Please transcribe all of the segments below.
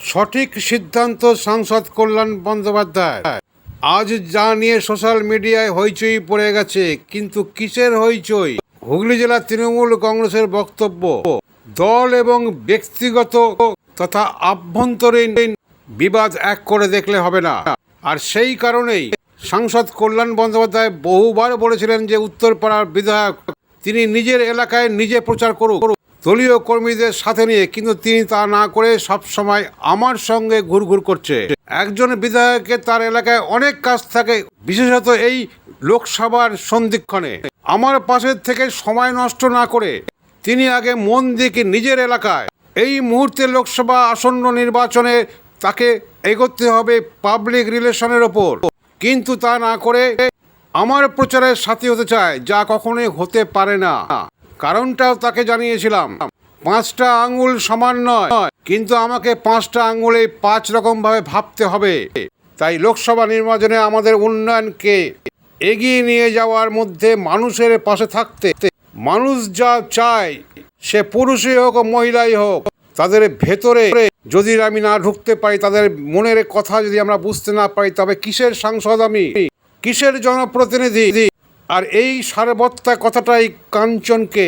সঠিক সিদ্ধান্ত সাংসদ কল্যাণ বন্দ্যোপাধ্যায়। আজ যা নিয়ে সোশ্যাল মিডিয়ায় হইচই পড়ে গেছে, কিন্তু কিসের হইচই? হুগলি জেলা তৃণমূল কংগ্রেসের বক্তব্য, দল এবং ব্যক্তিগত তথা আভ্যন্তরীণ বিবাদ এক করে দেখলে হবে না। আর সেই কারণেই সাংসদ কল্যাণ বন্দ্যোপাধ্যায় বহুবার বলেছিলেন যে উত্তরপাড়ার বিধায়ক তিনি নিজের এলাকায় নিজে প্রচার করুক। দলীয় কর্মীদের সাথে নিয়ে, কিন্তু তিনি তা না করে সব সময় আমার সঙ্গে ঘুরঘুর করছে। একজন বিধায়কের তার এলাকায় অনেক কাজ থাকে, বিশেষত এই লোকসভার সন্ধিক্ষণে। আমার পাশের থেকে সময় নষ্ট না করে, তিনি আগে মন দিকে নিজের এলাকায়। এই মুহূর্তে লোকসভা আসন্ন নির্বাচনে তাকে এগোতে হবে পাবলিক রিলেশনের ওপর। কিন্তু তা না করে আমার প্রচারের সাথী হতে চায়, যা কখনোই হতে পারে না। কারণটাও তাকে জানিয়েছিলাম। পাঁচটা আঙ্গুল সমান নয়, কিন্তু আমাকে পাঁচটা আঙ্গুলে পাঁচ রকম ভাবে ভাবতে হবে। তাই লোকসভা নির্বাচনে আমাদের উন্নয়নকে এগিয়ে নিয়ে যাওয়ার মধ্যে মানুষের পাশে থাকতে, মানুষ যা চায়, সে পুরুষই হোক মহিলাই হোক, তাদের ভেতরে যদি আমি না ঢুকতে পারি, তাদের মনের কথা যদি আমরা বুঝতে না পারি, তবে কিসের সাংসদ আমি? কিসের জনপ্রতিনিধি? আর এই সারবত্তা কথাটাই কাঞ্চনকে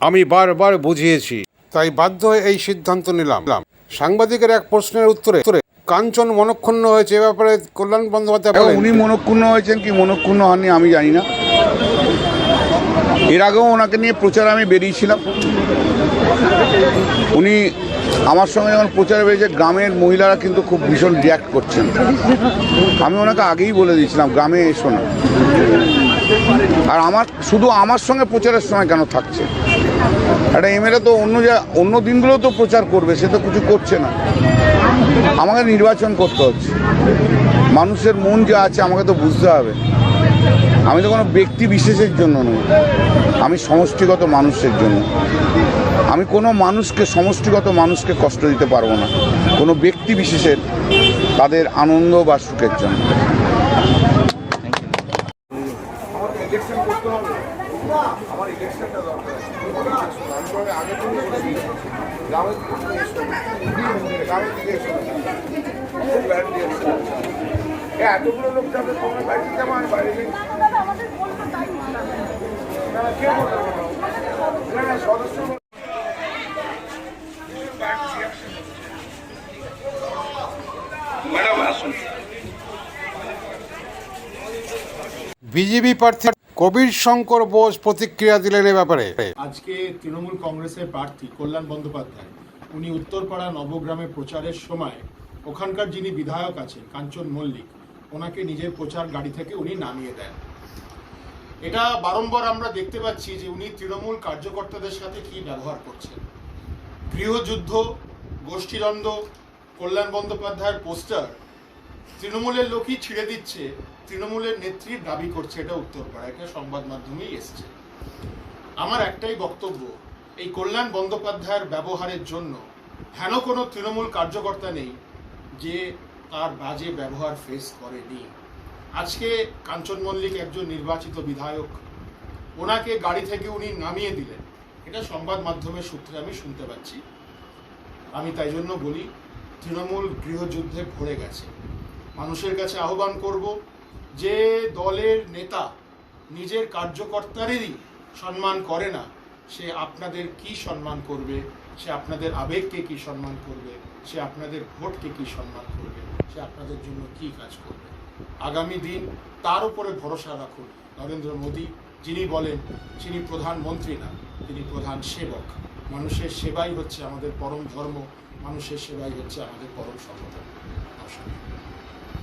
আমি বারবার বুঝিয়েছি। তাই বাধ্য হয়ে এই সিদ্ধান্ত নিলাম। সাংবাদিকের এক প্রশ্নের উত্তরে কাঞ্চন মনক্ষুণ্ণ হয়েছে এ ব্যাপারে কল্যাণ বন্দ্যোপাধ্যায় উনি মনক্ষুণ্ণ হয়েছেন কি, মনক্ষুণ্ণ হননি আমি জানি না। এর আগেও ওনাকে নিয়ে প্রচার আমি বেরিয়েছিলাম। উনি আমার সঙ্গে যখন প্রচারে বেরিয়েছে গ্রামের মহিলারা কিন্তু খুব ভীষণ রিয়াক্ট করছেন। আমি ওনাকে আগেই বলে দিয়েছিলাম, গ্রামে এসো না। আর আমার, শুধু আমার সঙ্গে প্রচারের সময় কেন থাকছে? একটা এমএলএ তো অন্য যা, অন্য দিনগুলো তো প্রচার করবে, সে তো কিছু করছে না। আমাকে নির্বাচন করতে হচ্ছে। মানুষের মন যা আছে, আমাকে তো বুঝতে হবে। আমি তো কোনো ব্যক্তি বিশেষের জন্য নই। আমি সমষ্টিগত মানুষের জন্য। আমি কোনো মানুষকে, সমষ্টিগত মানুষকে কষ্ট দিতে পারব না। কোনো ব্যক্তি বিশেষের তাদের আনন্দ বা সুখের জন্য। সদস্য বিজেপি প্রার্থী কবির শঙ্কর বোস প্রতিক্রিয়া দিলেন এ ব্যাপারে। আজকে তৃণমূল কংগ্রেসের প্রার্থী কল্যাণ বন্দ্যোপাধ্যায়, উনি উত্তরপাড়া নবগ্রামে প্রচারের সময় ওখানকার যিনি বিধায়ক আছেন, কাঞ্চন মল্লিক, ওনাকে নিজের প্রচার গাড়ি থেকে উনি নামিয়ে দেন। এটা বারংবার আমরা দেখতে পাচ্ছি যে উনি তৃণমূল কার্যকর্তাদের সাথে কি ব্যবহার করছেন। গৃহযুদ্ধ, গোষ্ঠীদ্বন্দ্ব, কল্যাণ বন্দ্যোপাধ্যায়ের পোস্টার তৃণমূলের লোকই ছিঁড়ে দিচ্ছে, তৃণমূলের নেত্রীর দাবি করছে, এটা উত্তরপাড়া এটা সংবাদ মাধ্যমেই এসছে। আমার একটাই বক্তব্য, এই কল্যাণ বন্দ্যোপাধ্যায়ের ব্যবহারের জন্য হেন কোনো তৃণমূল কার্যকর্তা নেই যে তার বাজে ব্যবহার ফেস করেনি? আজকে কাঞ্চন মল্লিক একজন নির্বাচিত বিধায়ক, ওনাকে গাড়ি থেকে উনি নামিয়ে দিলেন। এটা সংবাদ মাধ্যমের সূত্রে আমি শুনতে পাচ্ছি। আমি তাই জন্য বলি, তৃণমূল গৃহযুদ্ধে ভরে গেছে। মানুষের কাছে আহ্বান করব যে দলের নেতা নিজের কার্যকর্তারেরই সম্মান করে না, সে আপনাদের কি সম্মান করবে? সে আপনাদের আবেগকে কি সম্মান করবে? সে আপনাদের ভোটকে কি সম্মান করবে? সে আপনাদের জন্য কি কাজ করবে? আগামী দিন তার উপরে ভরসা রাখুন। নরেন্দ্র মোদী, যিনি বলেন তিনি প্রধানমন্ত্রী না, তিনি প্রধান সেবক। মানুষের সেবাই হচ্ছে আমাদের পরম ধর্ম, মানুষের সেবাই হচ্ছে আমাদের পরম নমস্কার।